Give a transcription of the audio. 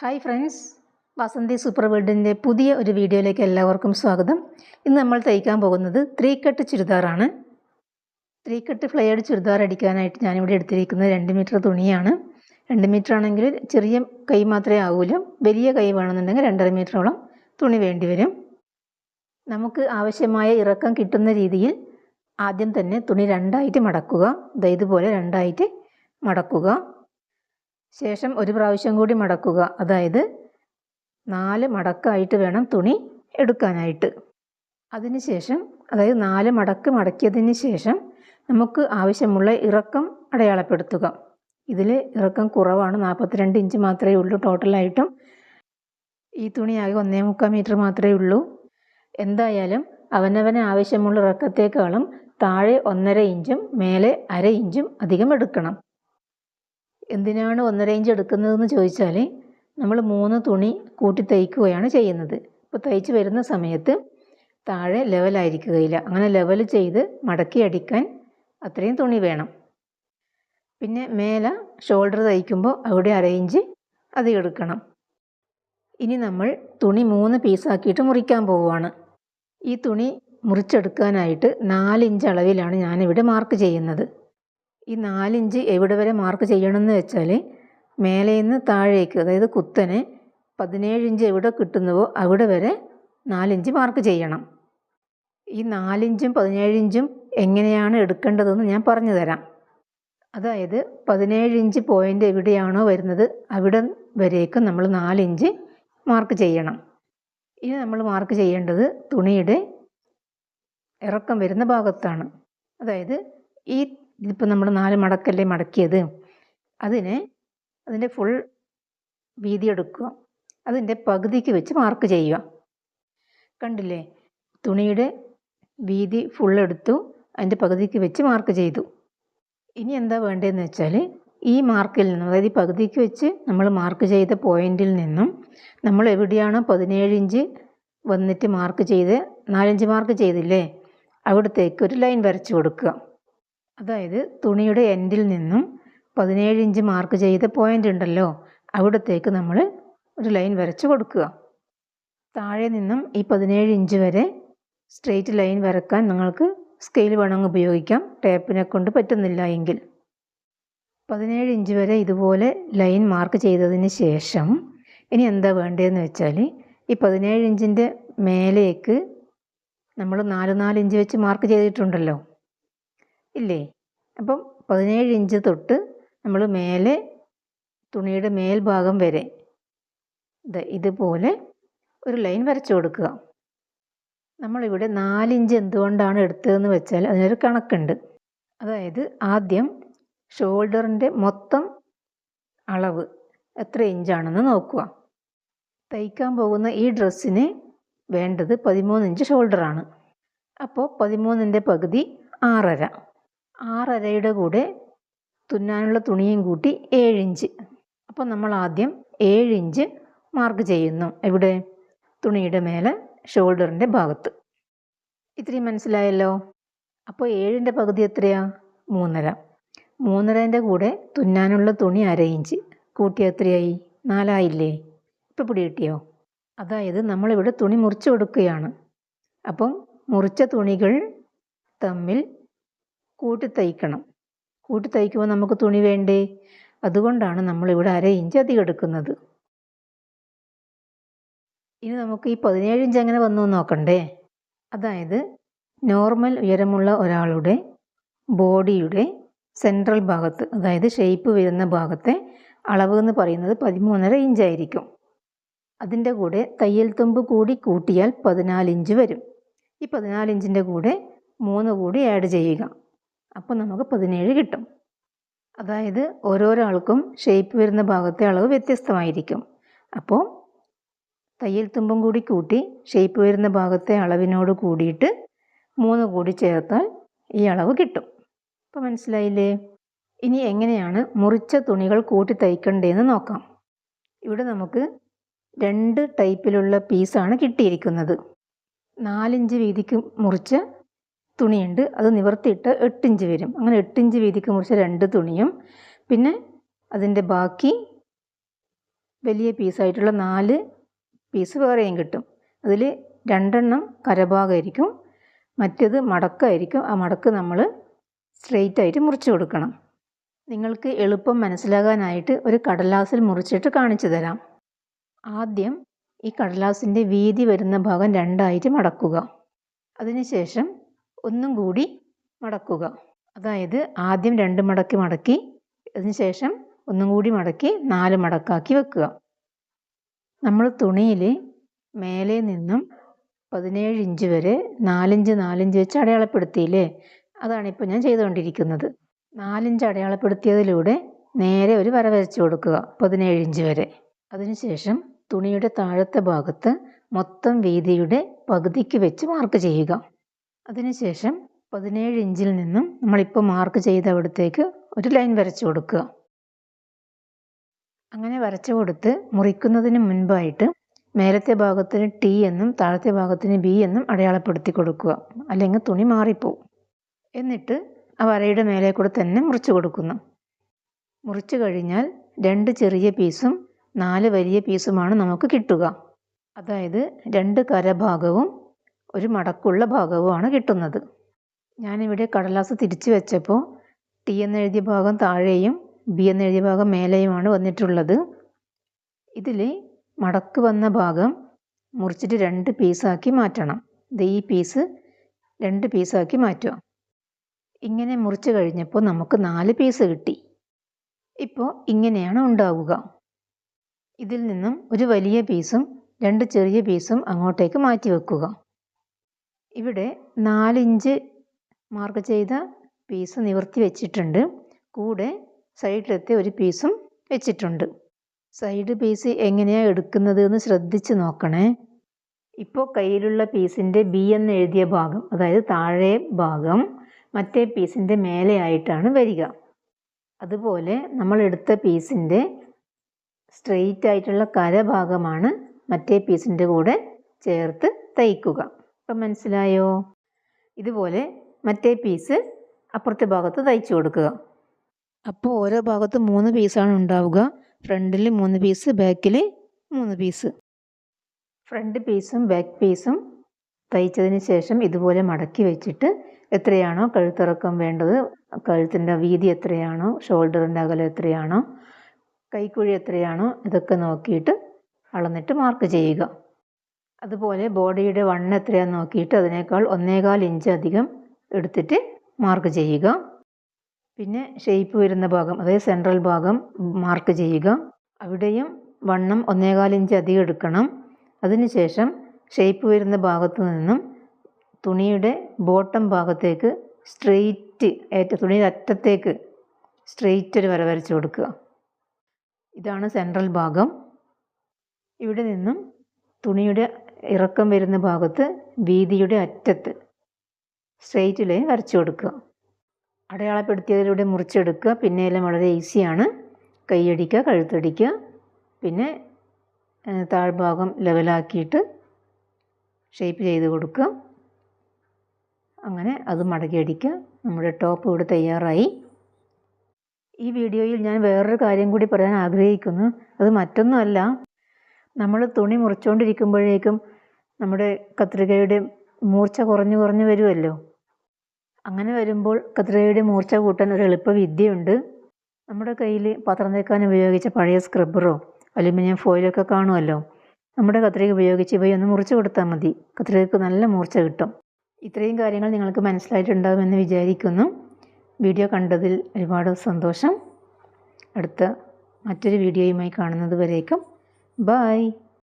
Hi friends Vasanthi super വേൾഡിന്റെ പുതിയ ഒരു വീഡിയോയിലേക്ക് എല്ലാവർക്കും സ്വാഗതം. ഇന്ന് നമ്മൾ തയ്ക്കാൻ പോകുന്നത് ത്രീ കട്ട് ചുരിദാറാണ്. ത്രീ കട്ട് ഫ്ലെയർഡ് ചുരിദാർ അടിക്കാനായിട്ട് ഞാനിവിടെ എടുത്തിരിക്കുന്നത് രണ്ട് മീറ്റർ തുണിയാണ്. രണ്ട് മീറ്റർ ആണെങ്കിൽ ചെറിയ കൈ മാത്രമേ ആവൂല വലിയ കൈ വേണമെന്നുണ്ടെങ്കിൽ രണ്ടര മീറ്ററോളം തുണി വേണ്ടി വരും. നമുക്ക് ആവശ്യമായ ഇറക്കം കിട്ടുന്ന രീതിയിൽ ആദ്യം തന്നെ തുണി രണ്ടായിട്ട് മടക്കുക ഇതുപോലെ രണ്ടായിട്ട് മടക്കുക. ശേഷം ഒരു പ്രാവശ്യം കൂടി മടക്കുക. അതായത് നാല് മടക്കായിട്ട് വേണം തുണി എടുക്കാനായിട്ട്. അതിനുശേഷം അതായത് നാല് മടക്ക് മടക്കിയതിന് ശേഷം നമുക്ക് ആവശ്യമുള്ള ഇറക്കം അടയാളപ്പെടുത്തുക. ഇതിൽ ഇറക്കം കുറവാണ്. നാൽപ്പത്തിരണ്ട് ഇഞ്ച് മാത്രമേ ഉള്ളൂ ടോട്ടലായിട്ടും. ഈ തുണിയാകെ ഒന്നേ മുക്കാൽ മീറ്റർ മാത്രമേ ഉള്ളൂ. എന്തായാലും അവനവന് ആവശ്യമുള്ള ഇറക്കത്തേക്കാളും താഴെ ഒന്നര ഇഞ്ചും മേലെ അര ഇഞ്ചും അധികം എടുക്കണം. എന്തിനാണ് ഒന്നര ഇഞ്ച് എടുക്കുന്നതെന്ന് ചോദിച്ചാൽ നമ്മൾ മൂന്ന് തുണി കൂട്ടി തയ്ക്കുകയാണ് ചെയ്യുന്നത്. ഇപ്പോൾ തയ്ച്ച് വരുന്ന സമയത്ത് താഴെ ലെവലായിരിക്കുകയില്ല അങ്ങനെ ലെവൽ ചെയ്ത് മടക്കി അടിക്കാൻ അത്രയും തുണി വേണം. പിന്നെ മേലെ ഷോൾഡർ തയ്ക്കുമ്പോൾ അവിടെ അര ഇഞ്ച് അധികം എടുക്കണം. ഇനി നമ്മൾ തുണി മൂന്ന് പീസാക്കിയിട്ട് മുറിക്കാൻ പോവുകയാണ്. ഈ തുണി മുറിച്ചെടുക്കാനായിട്ട് നാലിഞ്ച് അളവിലാണ് ഞാനിവിടെ മാർക്ക് ചെയ്യുന്നത്. ഈ നാലിഞ്ച് എവിടെ വരെ മാർക്ക് ചെയ്യണമെന്ന് വെച്ചാൽ മേലെ നിന്ന് താഴേക്ക് അതായത് കുത്തനെ പതിനേഴ് ഇഞ്ച് എവിടെ കിട്ടുന്നുവോ അവിടെ വരെ നാലിഞ്ച് മാർക്ക് ചെയ്യണം. ഈ നാലിഞ്ചും പതിനേഴിഞ്ചും എങ്ങനെയാണ് എടുക്കേണ്ടതെന്ന് ഞാൻ പറഞ്ഞു തരാം. അതായത് പതിനേഴ് ഇഞ്ച് പോയിന്റ് എവിടെയാണോ വരുന്നത് അവിടെ വരേക്ക് നമ്മൾ നാലിഞ്ച് മാർക്ക് ചെയ്യണം. ഇനി നമ്മൾ മാർക്ക് ചെയ്യേണ്ടത് തുണിയുടെ ഇറക്കം വരുന്ന ഭാഗത്താണ്. അതായത് ഈ ഇതിപ്പോൾ നമ്മൾ നാല് മടക്കല്ലേ മടക്കിയത്? അതിന് അതിന്റെ ഫുൾ വീതി എടുക്കുക. അതിന്റെ പകുതിക്ക് വെച്ച് മാർക്ക് ചെയ്യുക. കണ്ടില്ലേ? തുണിയുടെ വീതി ഫുൾ എടുത്തു അതിന്റെ പകുതിക്ക് വെച്ച് മാർക്ക് ചെയ്തു. ഇനി എന്താ വേണ്ടതെന്ന് വെച്ചാൽ ഈ മാർക്കിൽ നിന്നും അതായത് ഈ പകുതിക്ക് വെച്ച് നമ്മൾ മാർക്ക് ചെയ്ത പോയിന്റിൽ നിന്നും നമ്മൾ എവിടെയാണോ പതിനേഴ് ഇഞ്ച് വന്നിട്ട് മാർക്ക് ചെയ്ത് നാലഞ്ച് മാർക്ക് ചെയ്തില്ലേ? അവിടത്തേക്ക് ഒരു ലൈൻ വരച്ചു കൊടുക്കുക. അതായത് തുണിയുടെ എൻഡിൽ നിന്നും പതിനേഴ് ഇഞ്ച് മാർക്ക് ചെയ്ത പോയിന്റ് ഉണ്ടല്ലോ അവിടത്തേക്ക് നമ്മൾ ഒരു ലൈൻ വരച്ച് കൊടുക്കുക. താഴെ നിന്നും ഈ പതിനേഴ് ഇഞ്ച് വരെ സ്ട്രെയിറ്റ് ലൈൻ വരക്കാൻ നിങ്ങൾക്ക് സ്കെയിൽ വേണമെങ്കിൽ ഉപയോഗിക്കാം. ടേപ്പിനെ കൊണ്ട് പറ്റുന്നില്ല എങ്കിൽ. പതിനേഴ് ഇഞ്ച് വരെ ഇതുപോലെ ലൈൻ മാർക്ക് ചെയ്തതിന് ശേഷം ഇനി എന്താ വേണ്ടതെന്ന് വെച്ചാൽ ഈ പതിനേഴ് ഇഞ്ചിന്റെ മേലേക്ക് നമ്മൾ നാല് നാല് ഇഞ്ച് വെച്ച് മാർക്ക് ചെയ്തിട്ടുണ്ടല്ലോ ഇല്ലേ? അപ്പം പതിനേഴ് ഇഞ്ച് തൊട്ട് നമ്മൾ മേലെ തുണിയുടെ മേൽഭാഗം വരെ ഇതുപോലെ ഒരു ലൈൻ വരച്ചു കൊടുക്കുക. നമ്മളിവിടെ നാലിഞ്ച് എന്തുകൊണ്ടാണ് എടുത്തതെന്ന് വെച്ചാൽ അതിനൊരു കണക്കുണ്ട്. അതായത് ആദ്യം ഷോൾഡറിന്റെ മൊത്തം അളവ് എത്ര ഇഞ്ചാണെന്ന് നോക്കുക. തയ്ക്കാൻ പോകുന്ന ഈ ഡ്രസ്സിന് വേണ്ടത് പതിമൂന്ന് ഇഞ്ച് ഷോൾഡറാണ്. അപ്പോൾ പതിമൂന്നിന്റെ പകുതി ആറര. ആറരയുടെ കൂടെ തുന്നാനുള്ള തുണിയും കൂട്ടി ഏഴിഞ്ച്. അപ്പോൾ നമ്മൾ ആദ്യം ഏഴിഞ്ച് മാർക്ക് ചെയ്യുന്നു. ഇവിടെ തുണിയുടെ മേലെ ഷോൾഡറിന്റെ ഭാഗത്ത്. ഇത്രയും മനസ്സിലായല്ലോ? അപ്പോൾ ഏഴിന്റെ പകുതി എത്രയാ? മൂന്നര. മൂന്നരേന്റെ കൂടെ തുന്നാനുള്ള തുണി അര ഇഞ്ച്. കൂട്ടി എത്രയായി? നാലായില്ലേ? ഇപ്പം പിടി കിട്ടിയോ? അതായത് നമ്മളിവിടെ തുണി മുറിച്ച് കൊടുക്കുകയാണ്. അപ്പം മുറിച്ച തുണികൾ തമ്മിൽ കൂട്ടി തയ്ക്കണം. കൂട്ടി തയ്ക്കുമ്പോൾ നമുക്ക് തുണി വേണ്ടേ? അതുകൊണ്ടാണ് നമ്മൾ നമ്മളിവിടെ അര ഇഞ്ച് അധികം എടുക്കുന്നത്. ഇനി നമുക്ക് ഈ പതിനേഴ് ഇഞ്ച് എങ്ങനെ വന്നു നോക്കണ്ടേ? അതായത് നോർമൽ ഉയരമുള്ള ഒരാളുടെ ബോഡിയുടെ സെൻട്രൽ ഭാഗത്ത് അതായത് ഷേപ്പ് വരുന്ന ഭാഗത്തെ അളവ് എന്ന് പറയുന്നത് പതിമൂന്നര ഇഞ്ചായിരിക്കും അതിന്റെ കൂടെ തയ്യൽ തുമ്പ് കൂടി കൂട്ടിയാൽ പതിനാലിഞ്ച് വരും. ഈ പതിനാലിഞ്ചിന്റെ കൂടെ മൂന്ന് കൂടി ആഡ് ചെയ്യുക. അപ്പോൾ നമുക്ക് പതിനേഴ് കിട്ടും. അതായത് ഓരോരോ ആൾക്കും ഷേപ്പ് വരുന്ന ഭാഗത്തെ അളവ് വ്യത്യസ്തമായിരിക്കും. അപ്പോൾ തയ്യൽ തുമ്പും കൂടി കൂട്ടി ഷേപ്പ് വരുന്ന ഭാഗത്തെ അളവിനോട് കൂടിയിട്ട് മൂന്ന് കൂടി ചേർത്താൽ ഈ അളവ് കിട്ടും. അപ്പോൾ മനസ്സിലായില്ലേ? ഇനി എങ്ങനെയാണ് മുറിച്ച തുണികൾ കൂട്ടി തയ്ക്കണ്ടേന്ന് നോക്കാം. ഇവിടെ നമുക്ക് രണ്ട് ടൈപ്പിലുള്ള പീസാണ് കിട്ടിയിരിക്കുന്നത്. നാലിഞ്ച് വീതിക്ക് മുറിച്ച തുണിയുണ്ട്. അത് നിവർത്തിയിട്ട് എട്ടിഞ്ച് വരും. അങ്ങനെ എട്ടിഞ്ച് വീതിക്ക് മുറിച്ച രണ്ട് തുണിയും. പിന്നെ അതിന്റെ ബാക്കി വലിയ പീസായിട്ടുള്ള നാല് പീസ് വേറെയും കിട്ടും. അതിൽ രണ്ടെണ്ണം കരഭാഗമായിരിക്കും. മറ്റേത് മടക്കായിരിക്കും. ആ മടക്ക് നമ്മൾ സ്ട്രെയിറ്റ് ആയിട്ട് മുറിച്ച് കൊടുക്കണം. നിങ്ങൾക്ക് എളുപ്പം മനസ്സിലാകാനായിട്ട് ഒരു കടലാസിൽ മുറിച്ചിട്ട് കാണിച്ചു തരാം. ആദ്യം ഈ കടലാസിന്റെ വീതി വരുന്ന ഭാഗം രണ്ടായിട്ട് മടക്കുക. അതിനുശേഷം ഒന്നും കൂടി മടക്കുക. അതായത് ആദ്യം രണ്ട് മടക്കി മടക്കി അതിനുശേഷം ഒന്നും കൂടി മടക്കി നാല് മടക്കാക്കി വെക്കുക. നമ്മൾ തുണിയിൽ മേലെ നിന്നും പതിനേഴ് ഇഞ്ച് വരെ നാലിഞ്ച് നാലിഞ്ച് വെച്ച് അടയാളപ്പെടുത്തിയില്ലേ? അതാണിപ്പോൾ ഞാൻ ചെയ്തുകൊണ്ടിരിക്കുന്നത്. നാലിഞ്ച് അടയാളപ്പെടുത്തിയതിലൂടെ നേരെ ഒരു വര വരച്ചു കൊടുക്കുക പതിനേഴ് ഇഞ്ച് വരെ. അതിനുശേഷം തുണിയുടെ താഴത്തെ ഭാഗത്ത് മൊത്തം വീതിയുടെ പകുതിക്ക് വെച്ച് മാർക്ക് ചെയ്യുക. അതിനുശേഷം പതിനേഴ് ഇഞ്ചിൽ നിന്നും നമ്മളിപ്പോൾ മാർക്ക് ചെയ്ത അവിടത്തേക്ക് ഒരു ലൈൻ വരച്ചു കൊടുക്കുക. അങ്ങനെ വരച്ചു കൊടുത്ത് മുറിക്കുന്നതിന് മുൻപായിട്ട് മേലത്തെ ഭാഗത്തിന് ടി എന്നും താഴത്തെ ഭാഗത്തിന് ബി എന്നും അടയാളപ്പെടുത്തി കൊടുക്കുക. അല്ലെങ്കിൽ തുണി മാറിപ്പോവും. എന്നിട്ട് ആ വരയുടെ മേലെ കൂടെ തന്നെ മുറിച്ചു കൊടുക്കുന്നു. മുറിച്ചു കഴിഞ്ഞാൽ രണ്ട് ചെറിയ പീസും നാല് വലിയ പീസുമാണ് നമുക്ക് കിട്ടുക. അതായത് രണ്ട് കരഭാഗവും ഒരു മടക്കുള്ള ഭാഗവുമാണ് കിട്ടുന്നത്. ഞാനിവിടെ കടലാസ് തിരിച്ചു വെച്ചപ്പോൾ ടി എന്നെഴുതിയ ഭാഗം താഴെയും ബി എന്നെഴുതിയ ഭാഗം മേലെയുമാണ് വന്നിട്ടുള്ളത്. ഇതിൽ മടക്ക് വന്ന ഭാഗം മുറിച്ചിട്ട് രണ്ട് പീസാക്കി മാറ്റണം. ഇത് ഈ പീസ് രണ്ട് പീസാക്കി മാറ്റുക. ഇങ്ങനെ മുറിച്ച് കഴിഞ്ഞപ്പോൾ നമുക്ക് നാല് പീസ് കിട്ടി. ഇപ്പോൾ ഇങ്ങനെയാണ് ഉണ്ടാവുക. ഇതിൽ നിന്നും ഒരു വലിയ പീസും രണ്ട് ചെറിയ പീസും അങ്ങോട്ടേക്ക് മാറ്റി വെക്കുക. ഇവിടെ നാലിഞ്ച് മാർക്ക് ചെയ്ത പീസ് നിവർത്തി വെച്ചിട്ടുണ്ട്. കൂടെ സൈഡിലത്തെ ഒരു പീസും വെച്ചിട്ടുണ്ട്. സൈഡ് പീസ് എങ്ങനെയാണ് എടുക്കുന്നത് എന്ന് ശ്രദ്ധിച്ച് നോക്കണേ. ഇപ്പോൾ കയ്യിലുള്ള പീസിന്റെ ബി എന്ന് എഴുതിയ ഭാഗം അതായത് താഴെ ഭാഗം മറ്റേ പീസിന്റെ മേലെ ആയിട്ടാണ് വരിക. അതുപോലെ നമ്മൾ എടുത്ത പീസിന്റെ സ്ട്രെയിറ്റ് ആയിട്ടുള്ള കരഭാഗമാണ് മറ്റേ പീസിന്റെ കൂടെ ചേർത്ത് തയ്ക്കുക. ഇപ്പം മനസ്സിലായോ? ഇതുപോലെ മറ്റേ പീസ് അപ്പുറത്തെ ഭാഗത്ത് തയ്ച്ചു കൊടുക്കുക. അപ്പോൾ ഓരോ ഭാഗത്ത് മൂന്ന് പീസാണ് ഉണ്ടാവുക. ഫ്രണ്ടിൽ മൂന്ന് പീസ് ബാക്കിൽ മൂന്ന് പീസ് ഫ്രണ്ട് പീസും ബാക്ക് പീസും തയ്ച്ചതിന് ശേഷം ഇതുപോലെ മടക്കി വെച്ചിട്ട് എത്രയാണോ കഴുത്തിറക്കം വേണ്ടത് കഴുത്തിന്റെ വീതി എത്രയാണോ ഷോൾഡറിന്റെ അകലം എത്രയാണോ കൈക്കുഴി എത്രയാണോ ഇതൊക്കെ നോക്കിയിട്ട് അളന്നിട്ട് മാർക്ക് ചെയ്യുക. അതുപോലെ ബോഡിയുടെ വണ്ണം എത്രയാണെന്ന് നോക്കിയിട്ട് അതിനേക്കാൾ ഒന്നേകാൽ ഇഞ്ച് അധികം എടുത്തിട്ട് മാർക്ക് ചെയ്യുക. പിന്നെ ഷേപ്പ് വരുന്ന ഭാഗം അതായത് സെൻട്രൽ ഭാഗം മാർക്ക് ചെയ്യുക. അവിടെയും വണ്ണം ഒന്നേകാൽ ഇഞ്ച് അധികം എടുക്കണം. അതിനുശേഷം ഷേപ്പ് വരുന്ന ഭാഗത്ത് നിന്നും തുണിയുടെ ബോട്ടം ഭാഗത്തേക്ക് സ്ട്രെയിറ്റ് ഏറ്റ തുണിയുടെ അറ്റത്തേക്ക് സ്ട്രെയിറ്റ് ഒരു വര വരച്ച് കൊടുക്കുക. ഇതാണ് സെൻട്രൽ ഭാഗം. ഇവിടെ നിന്നും തുണിയുടെ ഇറക്കം വരുന്ന ഭാഗത്ത് വീതിയുടെ അറ്റത്ത് സ്ട്രെയിറ്റ് ലൈൻ വരച്ചു കൊടുക്കുക. അടയാളപ്പെടുത്തിയതിലൂടെ മുറിച്ചെടുക്കുക. പിന്നെ എല്ലാം വളരെ ഈസിയാണ്. കൈയടിക്കുക കഴുത്തടിക്കുക. പിന്നെ താഴ്ഭാഗം ലെവലാക്കിയിട്ട് ഷേപ്പ് ചെയ്ത് കൊടുക്കുക. അങ്ങനെ അത് മടക്കി അടിക്കുക നമ്മുടെ ടോപ്പ് ഇവിടെ തയ്യാറായി. ഈ വീഡിയോയിൽ ഞാൻ വേറൊരു കാര്യം കൂടി പറയാൻ ആഗ്രഹിക്കുന്നു. അത് മറ്റൊന്നുമല്ല. നമ്മൾ തുണി മുറിച്ചുകൊണ്ടിരിക്കുമ്പോഴേക്കും നമ്മുടെ കത്രികയുടെ മൂർച്ച കുറഞ്ഞു കുറഞ്ഞു വരുമല്ലോ. അങ്ങനെ വരുമ്പോൾ കത്രികയുടെ മൂർച്ച കൂട്ടാൻ ഒരു എളുപ്പ വിദ്യയുണ്ട്. നമ്മുടെ കയ്യിൽ പത്രം തേക്കാൻ ഉപയോഗിച്ച പഴയ സ്ക്രബ്ബറോ അലുമിനിയം ഫോയിലൊക്കെ കാണുമല്ലോ. നമ്മുടെ കത്രിക ഉപയോഗിച്ച് ഇവയൊന്ന് മുറിച്ച് കൊടുത്താൽ മതി. കത്രികക്ക് നല്ല മൂർച്ച കിട്ടും. ഇത്രയും കാര്യങ്ങൾ നിങ്ങൾക്ക് മനസ്സിലായിട്ടുണ്ടാകുമെന്ന് വിചാരിക്കുന്നു. വീഡിയോ കണ്ടതിൽ ഒരുപാട് സന്തോഷം. അടുത്ത മറ്റൊരു വീഡിയോയുമായി കാണുന്നത് വരേക്കും. ബായ്